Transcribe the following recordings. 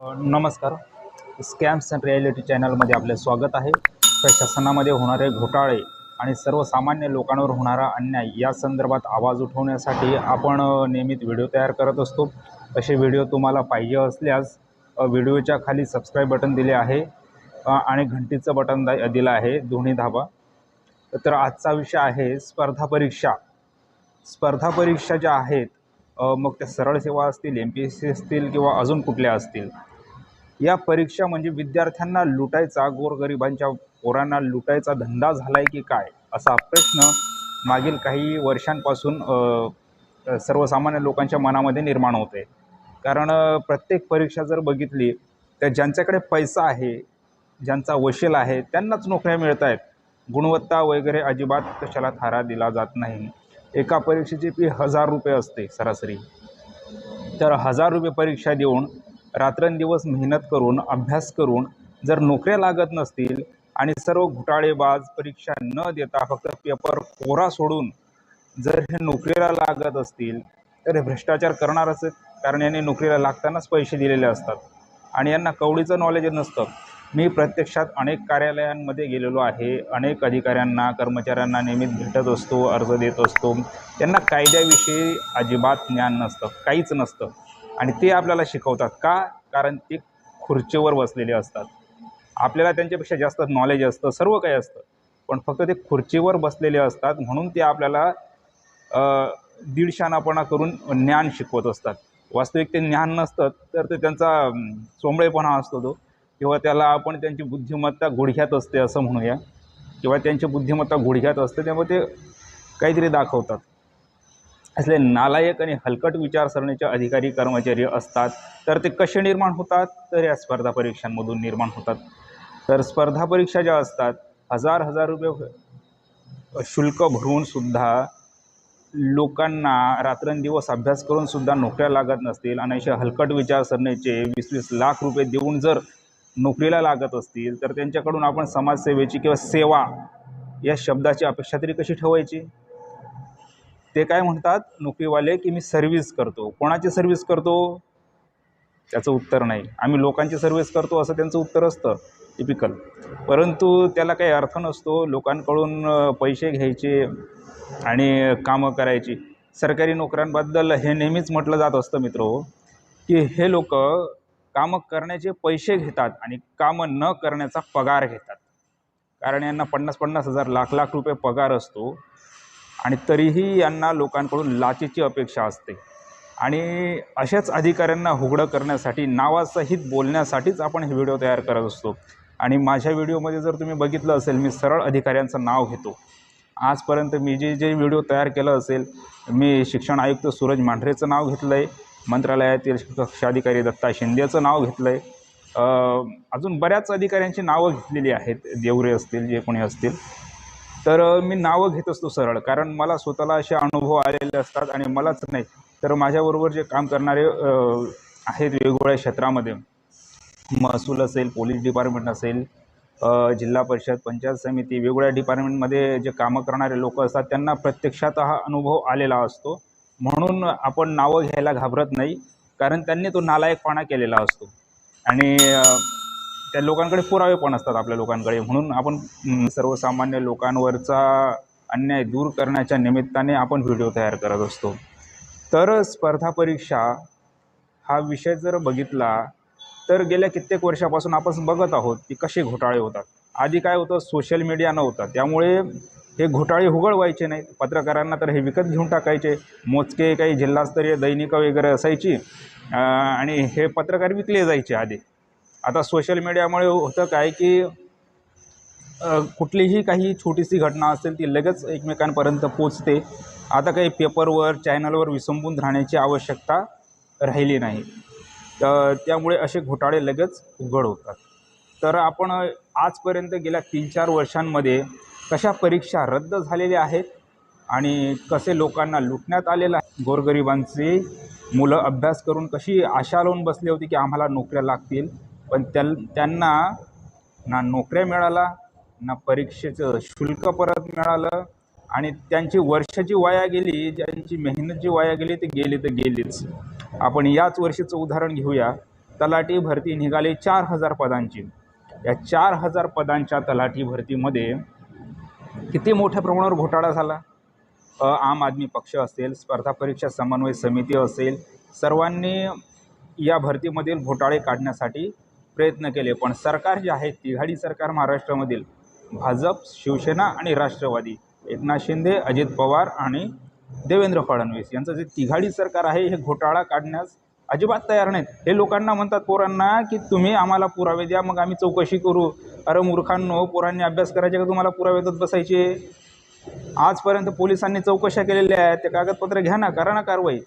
नमस्कार. Scams and reality चॅनलमध्ये आपले स्वागत आहे. प्रशासनामध्ये होणारे घोटाळे आणि सर्वसामान्य लोकांवर होणारा अन्याय या संदर्भात आवाज उठवण्यासाठी आपण नियमित व्हिडिओ तयार करत असतो. असे व्हिडिओ तुम्हाला पाहिजे असल्यास व्हिडिओच्या खाली सबस्क्राईब बटन दिले आहे आणि घंटीचं बटन दा दिलं आहे दोन्ही धाबा तर आजचा विषय आहे स्पर्धा परीक्षा. स्पर्धा परीक्षा ज्या आहेत मग त्या सरळ सेवा असतील एम पी एस सी असतील किंवा अजून कुठल्या असतील? या परीक्षा म्हणजे विद्यार्थ्यांना लुटायचा गोरगरिबांच्या पोरांना लुटायचा धंदा झाला आहे की काय? असा प्रश्न मागील काही वर्षांपासून सर्वसामान्य लोकांच्या मनामध्ये निर्माण होते कारण प्रत्येक परीक्षा जर बघितली तर ज्यांच्याकडे पैसा आहे ज्यांचा वशील आहे त्यांनाच नोकऱ्या मिळत आहेत गुणवत्ता वगैरे अजिबात कशाला थारा दिला जात नाही. एका परीक्षेची फी हजार रुपये असते सरासरी. तर हजार रुपये परीक्षा देऊन रात्रंदिवस मेहनत करून अभ्यास करून जर नोकऱ्या लागत नसतील आणि सर्व घोटाळेबाज परीक्षा न देता फक्त पेपर कोरा सोडून जर हे नोकरीला लागत असतील तर हे भ्रष्टाचार करणारच आहेत. कारण यांनी नोकरीला लागतानाच पैसे दिलेले असतात. आणि यांना कवडीचं नॉलेज नसतं. मी प्रत्यक्षात अनेक कार्यालयांमध्ये गेलेलो आहे. अनेक अधिकाऱ्यांना कर्मचाऱ्यांना नियमित भेटत असतो अर्ज देत असतो. त्यांना कायद्याविषयी अजिबात ज्ञान नसतं. काहीच नसतं. आणि ते आपल्याला शिकवतात का? कारण ते खुर्चीवर बसलेले असतात. आपल्याला त्यांच्यापेक्षा जास्त नॉलेज असतं सर्व काही असतं. पण फक्त ते खुर्चीवर बसलेले असतात म्हणून ते आपल्याला दीडशानापणा करून ज्ञान शिकवत असतात. वास्तविक ते ज्ञान नसतं तर ते त्यांचा चोंबळेपणा असतो तो. किंवा त्याला आपण त्यांची बुद्धिमत्ता गुडघ्यात असते असं म्हणूया. किंवा त्यांची बुद्धिमत्ता गुडघ्यात असते त्यामुळे ते काहीतरी दाखवतात. असले नालायक आणि हलकट विचारसरणीचे अधिकारी कर्मचारी असतात तर ते कसे निर्माण होतात? तर या स्पर्धा परीक्षांमधून निर्माण होतात. तर स्पर्धा परीक्षा ज्या असतात हजार हजार रुपये शुल्क भरून सुद्धा लोकांना रात्रंदिवस अभ्यास करूनसुद्धा नोकऱ्या लागत नसतील. आणि असे हलकट विचारसरणीचे वीस वीस लाख रुपये देऊन जर नोकरीला लागत असतील तर त्यांच्याकडून आपण समाजसेवेची किंवा सेवा या शब्दाची अपेक्षा तरी कशी ठेवायची? ते काय म्हणतात नोकरीवाले की मी सर्व्हिस करतो. कोणाची सर्व्हिस करतो? त्याचं उत्तर नाही. आम्ही लोकांची सर्व्हिस करतो असं त्यांचं उत्तर असतं टिपिकल परंतु त्याला काही अर्थ नसतो लोकांकडून पैसे घ्यायचे आणि कामं करायची. सरकारी नोकऱ्यांबद्दल हे नेहमीच म्हटलं जात असतं मित्र हो, की हे लोक कामं करण्याचे पैसे घेतात आणि कामं न करण्याचा पगार घेतात. कारण यांना पन्नास पन्नास हजार लाख लाख रुपये पगार असतो. आणि तरीही यांना लोकांकडून लाचेची अपेक्षा असते. आणि अशाच अधिकाऱ्यांना हुगडं करण्यासाठी नावासहित बोलण्यासाठीच आपण हे व्हिडिओ तयार करत असतो. आणि माझ्या व्हिडिओमध्ये जर तुम्ही बघितलं असेल मी सरळ अधिकाऱ्यांचं नाव घेतो. आजपर्यंत मी जे जे व्हिडिओ तयार केलं असेल मी शिक्षण आयुक्त सूरज मांढरेचं नाव घेतलं आहे मंत्रालयातील कक्षाधिकारी दत्ता शिंदेचं नाव घेतलं आहे अजून बऱ्याच अधिकाऱ्यांची नावं घेतलेली आहेत देवरे असतील जे कोणी असतील. तर मी नावं घेत असतो सरळ. कारण मला स्वतःला असे अनुभव आलेले असतात आणि मलाच नाही. तर माझ्याबरोबर जे काम करणारे आहेत वेगवेगळ्या क्षेत्रामध्ये. महसूल असेल पोलीस डिपार्टमेंट असेल जिल्हा परिषद पंचायत समिती वेगवेगळ्या डिपार्टमेंटमध्ये जे कामं करणारे लोक असतात त्यांना प्रत्यक्षात हा अनुभव आलेला असतो. म्हणून आपण नावं घ्यायला घाबरत नाही. कारण त्यांनी तो नालायकपणा केलेला असतो. आणि त्या लोकांकडे पुरावे पण असतात आपल्या लोकांकडे. म्हणून आपण सर्वसामान्य लोकांवरचा अन्याय दूर करण्याच्या निमित्ताने आपण व्हिडिओ तयार करत असतो. तर स्पर्धा परीक्षा हा विषय जर बघितला तर गेल्या कित्येक वर्षापासून आपण बघत आहोत की कसे घोटाळे होतात. आधी काय होतं सोशल मीडिया नव्हतं. त्यामुळे हे घोटाळे हुगळ व्हायचे नाहीत. पत्रकारांना तर हे विकत घेऊन टाकायचे. मोजके काही जिल्हास्तरीय दैनिकं वगैरे असायची. आणि हे पत्रकार विकले जायचे आधी. आता सोशल मीडियामुळे होतं काय की कुठलीही काही छोटीशी घटना असेल ती लगेच एकमेकांपर्यंत पोचते. आता काही पेपरवर चॅनलवर विसंबून राहण्याची आवश्यकता राहिली नाही. तर त्यामुळे असे घोटाळे लगेच उघड होतात. तर आपण आजपर्यंत गेल्या तीन चार वर्षांमध्ये कशा परीक्षा रद्द झालेल्या आहेत आणि कसे लोकांना लुटण्यात आलेलं आहे? गोरगरिबांची मुलं अभ्यास करून कशी आशा लावून बसली होती की आम्हाला नोकऱ्या लागतील? पण त्यां त्यांना ना नोकऱ्या मिळाला ना परीक्षेचं शुल्क परत मिळालं आणि त्यांची वर्ष जी वाया गेली ज्यांची मेहनत जी वाया गेली ती गेली तर गेलीच. आपण याच वर्षीचं उदाहरण घेऊया. तलाठी भरती निघाली चार हजार पदांची. या चार हजार पदांच्या तलाठी भरतीमध्ये किती मोठ्या प्रमाणावर घोटाळा झाला? आम आदमी पक्ष असेल स्पर्धा परीक्षा समन्वय समिती असेल सर्वांनी या भरतीमधील घोटाळे काढण्यासाठी प्रयत्न केले पण सरकार जे आहे तिघाडी सरकार महाराष्ट्रामधील भाजप शिवसेना आणि राष्ट्रवादी. एकनाथ शिंदे अजित पवार आणि देवेंद्र फडणवीस यांचं जे तिघाडी सरकार आहे हे घोटाळा काढण्यास अजिबात तयार नाहीत. हे लोकांना म्हणतात पोरांना की तुम्ही आम्हाला पुरावे द्या मग आम्ही चौकशी करू. अरे मूर्खांनो पोरांनी अभ्यास करायचे का तुम्हाला पुरावे देत बसायचे? आजपर्यंत पोलिसांनी चौकशा केलेल्या आहेत ते कागदपत्र घ्या ना करा ना कारवाई.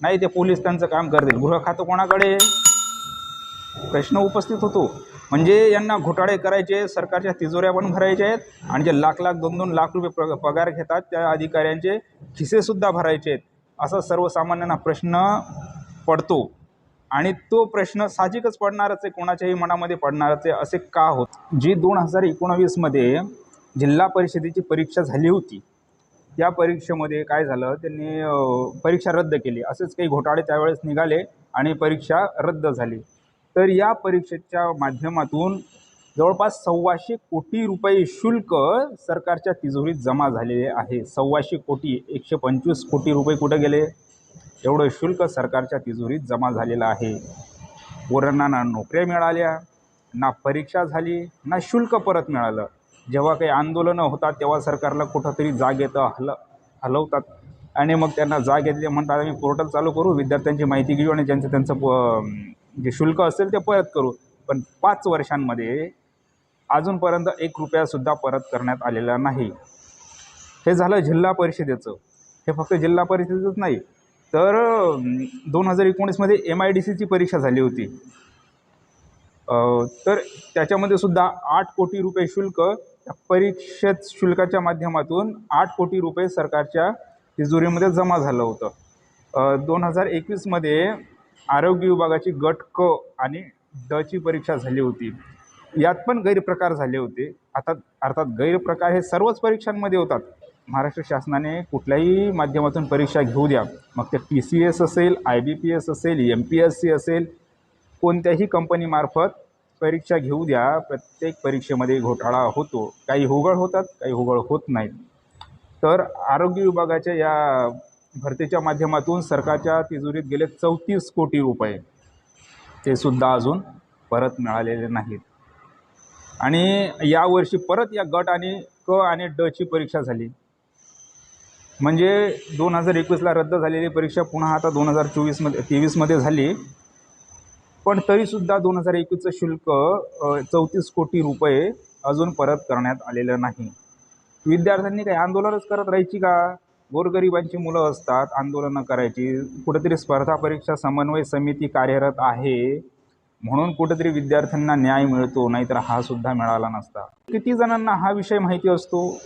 नाही ते पोलीस त्यांचं काम करतील. गृह खातं कोणाकडे? प्रश्न उपस्थित होतो. म्हणजे यांना घोटाळे करायचे सरकारच्या तिजोऱ्या पण भरायच्या आहेत आणि जे लाख लाख दोन दोन लाख रुपये प पगार घेतात त्या अधिकाऱ्यांचे खिसेसुद्धा भरायचे आहेत. असा सर्वसामान्यांना प्रश्न पडतो. आणि तो प्रश्न साहजिकच पडणारच आहे कोणाच्याही मनामध्ये पडणारच आहे असे का होत? जी दोन हजार एकोणावीसमध्ये जिल्हा परिषदेची परीक्षा झाली होती. त्या परीक्षेमध्ये काय झालं? त्यांनी परीक्षा रद्द केली. असेच काही घोटाळे त्यावेळेस निघाले आणि परीक्षा रद्द झाली. तर या परीक्षेच्या माध्यमातून जवळपास सव्वाशे कोटी रुपये शुल्क सरकारच्या तिजोरीत जमा झालेले आहे. सव्वाशे कोटी एकशे पंचवीस कोटी रुपये कुठे गेले? एवढं शुल्क सरकारच्या तिजोरीत जमा झालेलं आहे. पोरांना ना नोकऱ्या मिळाल्या ना परीक्षा झाली ना शुल्क परत मिळालं. जेव्हा काही आंदोलनं होतात तेव्हा सरकारला कुठंतरी जाग येतं हल हलवतात. आणि मग त्यांना जाग येते म्हणतात आम्ही पोर्टल चालू करू विद्यार्थ्यांची माहिती घेऊ आणि ज्यांचं त्यांचं प- जे शुल्क असेल ते परत करू. पण पाच वर्षांमध्ये अजूनपर्यंत एक रुपयासुद्धा परत करण्यात आलेला नाही. हे झालं जिल्हा परिषदेचं. हे फक्त जिल्हा परिषदेचंच नाही तर दोन हजार एकोणीसमध्ये एम आय डी सीची परीक्षा झाली होती. तर त्याच्यामध्ये सुद्धा आठ कोटी रुपये शुल्क त्या परीक्षेत शुल्काच्या माध्यमातून आठ कोटी रुपये सरकारच्या तिजोरीमध्ये जमा झालं होतं. दोन हजार एकवीसमध्ये आरोग्य विभागाची गट क आणि डची परीक्षा झाली होती. यात पण गैरप्रकार झाले होते. आता अर्थात गैरप्रकार हे सर्वच परीक्षांमध्ये होतात. महाराष्ट्र शासनाने कुठल्याही माध्यमातून परीक्षा घेऊ द्या. मग ते पी सी एस असेल आय बी पी एस असेल एम पी एस सी असेल कोणत्याही कंपनीमार्फत परीक्षा घेऊ द्या. प्रत्येक परीक्षेमध्ये घोटाळा होतो. काही होगळ होतात काही होगळ होत नाहीत. तर आरोग्य विभागाच्या या भरतीच्या माध्यमातून सरकारच्या तिजोरीत गेले चौतीस कोटी रुपये. ते सुद्धा अजून परत मिळालेले नाहीत. आणि यावर्षी परत या गट आणि क आणि डची परीक्षा झाली. म्हणजे दोन हजार एकवीसला रद्द झालेली परीक्षा पुन्हा आता दोन हजार चोवीसमध्ये तेवीसमध्ये झाली. पण तरीसुद्धा दोन हजार एकवीसचं शुल्क चौतीस कोटी रुपये अजून परत करण्यात आलेलं नाही. विद्यार्थ्यांनी काही आंदोलनच करत राहायची का? गोरगरिबांची मुलं असतात आंदोलनं करायची कुठेतरी स्पर्धा परीक्षा समन्वय समिती कार्यरत आहे म्हणून कुठेतरी विद्यार्थ्यांना न्याय मिळतो नाहीतर हा सुद्धा मिळाला नसता. किती जणांना हा विषय माहिती असतो?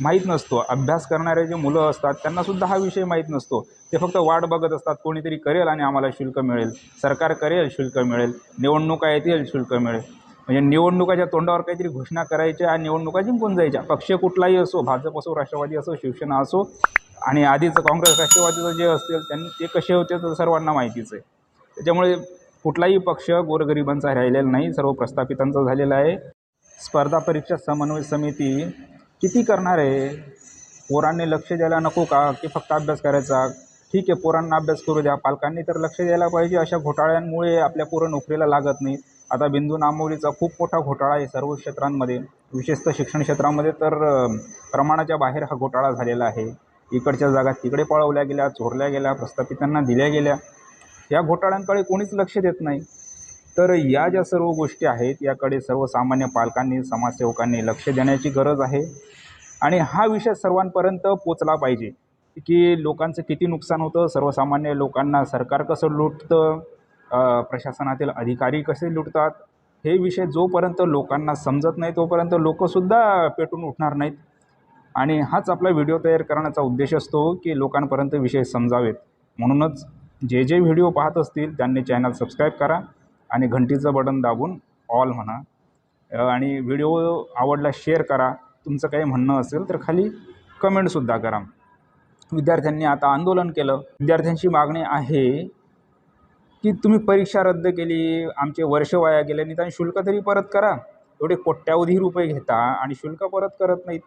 माहीत नसतो. अभ्यास करणारे जे मुलं असतात त्यांनासुद्धा हा विषय माहीत नसतो. ते फक्त वाट बघत असतात कोणीतरी करेल आणि आम्हाला शुल्क मिळेल. सरकार करेल शुल्क मिळेल. निवडणुका येतील शुल्क मिळेल. म्हणजे निवडणुकाच्या तोंडावर काहीतरी घोषणा करायच्या आणि निवडणुका जिंकून जायच्या. पक्ष कुठलाही असो भाजप असो राष्ट्रवादी असो शिवसेना असो आणि आधीचं काँग्रेस राष्ट्रवादीचं जे असतील त्यांनी ते कसे होते तर सर्वांना माहितीच आहे. त्याच्यामुळे कुठलाही पक्ष गोरगरिबांचा राहिलेला नाही सर्व प्रस्थापितांचा झालेला आहे. स्पर्धा परीक्षा समन्वय समिती किती करणार आहे? पोरांनी लक्ष द्यायला नको का? की फक्त अभ्यास करायचा? ठीक आहे पोरांना अभ्यास करू द्या. पालकांनी तर लक्ष द्यायला पाहिजे. अशा घोटाळ्यांमुळे आपल्या पोरं नोकरीला लागत नाही आता बिंदू नामोलीचा खूप मोठा घोटाळा आहे सर्व क्षेत्रांमध्ये विशेषतः शिक्षण क्षेत्रामध्ये. तर प्रमाणाच्या बाहेर हा घोटाळा झालेला आहे. इकडच्या जागा तिकडे पळवल्या गेल्या चोरल्या गेल्या प्रस्थापितांना दिल्या गेल्या. या घोटाळ्यांकडे कोणीच लक्ष देत नाही. तर या ज्या सर्व गोष्टी आहेत याकडे सर्वसामान्य पालकांनी समाजसेवकांनी लक्ष देण्याची गरज आहे. आणि हा विषय सर्वांपर्यंत पोचला पाहिजे की लोकांचं किती नुकसान होतं सर्वसामान्य लोकांना सरकार कसं लुटतं प्रशासनातील अधिकारी कसे लुटतात हे विषय जोपर्यंत लोकांना समजत नाही तोपर्यंत लोकंसुद्धा पेटून उठणार नाहीत. आणि हाच आपला व्हिडिओ तयार करण्याचा उद्देश असतो की लोकांपर्यंत विषय समजावेत. म्हणूनच जे जे व्हिडिओ पाहत असतील त्यांनी चॅनल सबस्क्राईब करा आणि घंटीचं बटन दाबून ऑल म्हणा. आणि व्हिडिओ आवडला शेअर करा. तुमचं काही म्हणणं असेल तर खाली कमेंटसुद्धा करा. विद्यार्थ्यांनी आता आंदोलन केलं. विद्यार्थ्यांची मागणी आहे की तुम्ही परीक्षा रद्द केली आमचे वर्ष वाया गेले निदान शुल्क तरी परत करा. एवढे कोट्यावधी रुपये घेता आणि शुल्क परत करत नाहीत.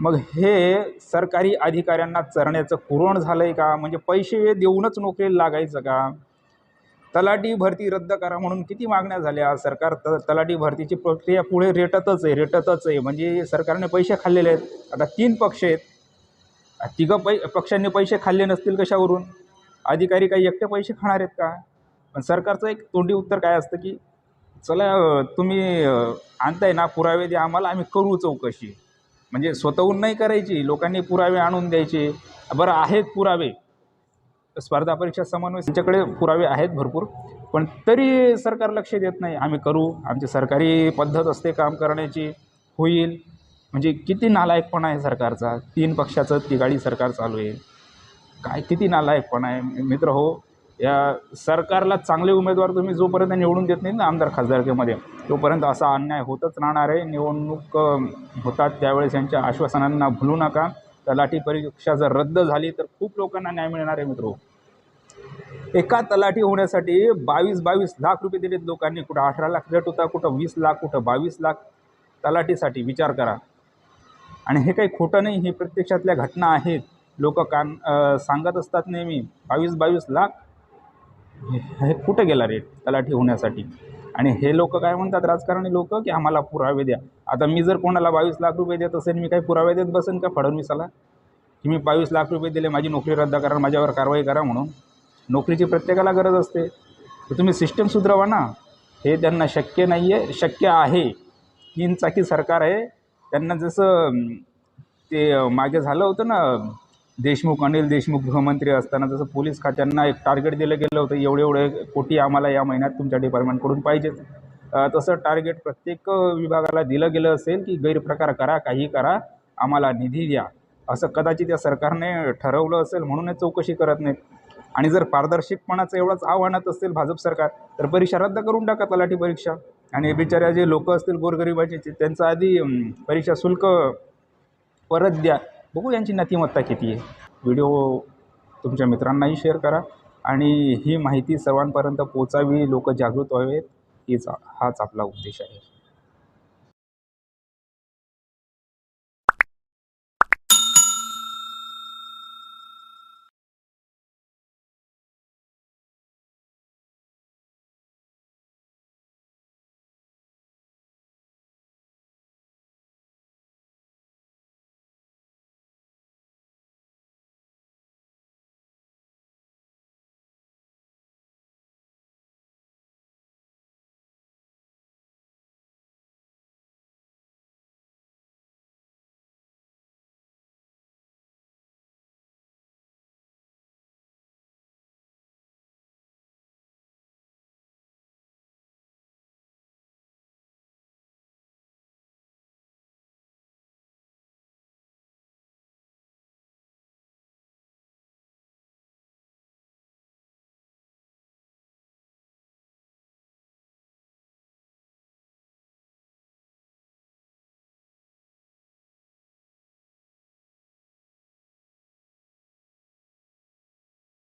मग हे सरकारी अधिकाऱ्यांना चरण्याचं कुरण झालं आहे का? म्हणजे पैसे देऊनच नोकरीला लागायचं का? तलाठी भरती रद्द करा म्हणून किती मागण्या झाल्या? सरकार त तलाठी भरतीची प्रक्रिया पुढे रेटतच आहे रेटतच आहे. म्हणजे सरकारने पैसे खाल्लेले आहेत. आता तीन पक्ष आहेत. तिघं पै पक्षांनी पैसे खाल्ले नसतील कशावरून? अधिकारी काही एकटे पैसे खाणार आहेत का? पण सरकारचं एक तोंडी उत्तर काय असतं की चला तुम्ही आणताय ना पुरावे द्या आम्हाला आम्ही करू चौकशी. म्हणजे स्वतःहून नाही करायची लोकांनी पुरावे आणून द्यायचे. बरं आहेत पुरावे. स्पर्धा परीक्षा समन्वय त्यांच्याकडे पुरावे आहेत भरपूर. पण तरी सरकार लक्ष देत नाही. आम्ही करू. आमची सरकारी पद्धत असते काम करण्याची. होईल. म्हणजे किती नालायकपणा आहे सरकारचा. तीन पक्षाचं तिघाडी सरकार चालू आहे. काय किती नालायकपणा आहे. मित्र हो या सरकारला चांगले उमेदवार तुम्ही जोपर्यंत निवडून देत नाही ना आमदार खासदारकीमध्ये तोपर्यंत असा अन्याय होतच राहणार आहे. निवडणूक होतात त्यावेळेस यांच्या आश्वासनांना भुलू नका. तलाठी परीक्षा जर रद्द झाली तर खूप लोकांना न्याय मिळणार आहे मित्र हो. एका तलाठी होण्यासाठी बावीस बावीस लाख रुपये दिलेत लोकांनी. कुठं अठरा लाख रेट होता कुठं वीस लाख कुठं बावीस लाख. तलाठीसाठी विचार करा. आणि हे काही खोटं नाही हे प्रत्यक्षातल्या घटना आहेत. लोक कान सांगत असतात नेहमी बावीस बावीस लाख हे- हे कुठं गेला रेट तलाठी होण्यासाठी? आणि हे लोक काय म्हणतात राजकारणी लोक की आम्हाला पुरावे द्या. आता मी जर कोणाला बावीस लाख रुपये देत असेल मी काही पुरावे देत बसेन का? फडणवीसाला की मी बावीस लाख रुपये दिले माझी नोकरी रद्द करा माझ्यावर कारवाई करा म्हणून. नोकरीची प्रत्येकाला गरज असते. तर तुम्ही सिस्टम सुधरवा ना. हे त्यांना शक्य नाही आहे शक्य आहे. तीन चाकी सरकार आहे. त्यांना जसं ते मागे झालं होतं ना देशमुख अनिल देशमुख गृहमंत्री असताना जसं पोलीस खात्यांना एक टार्गेट दिलं गेलं होतं एवढे एवढे कोटी आम्हाला या महिन्यात तुमच्या डिपार्टमेंटकडून पाहिजेत. तसं टार्गेट प्रत्येक विभागाला दिलं गेलं असेल की गैरप्रकार करा काही करा आम्हाला निधी द्या. असं कदाचित या सरकारने ठरवलं असेल म्हणून हे चौकशी करत नाहीत. आणि जर पारदर्शकपणाचं एवढंच आव्हानात असेल भाजप सरकार तर परीक्षा रद्द करून टाका तलाठी परीक्षा. आणि बिचाऱ्या जे लोक असतील गोरगरिबाचे त्यांचं आधी परीक्षा शुल्क परत द्या. बघू यांची नतिमत्ता किती आहे. व्हिडिओ तुमच्या मित्रांनाही शेअर करा आणि ही माहिती सर्वांपर्यंत पोचावी लोक जागृत व्हावेत. हीच हाच आपला उद्देश आहे.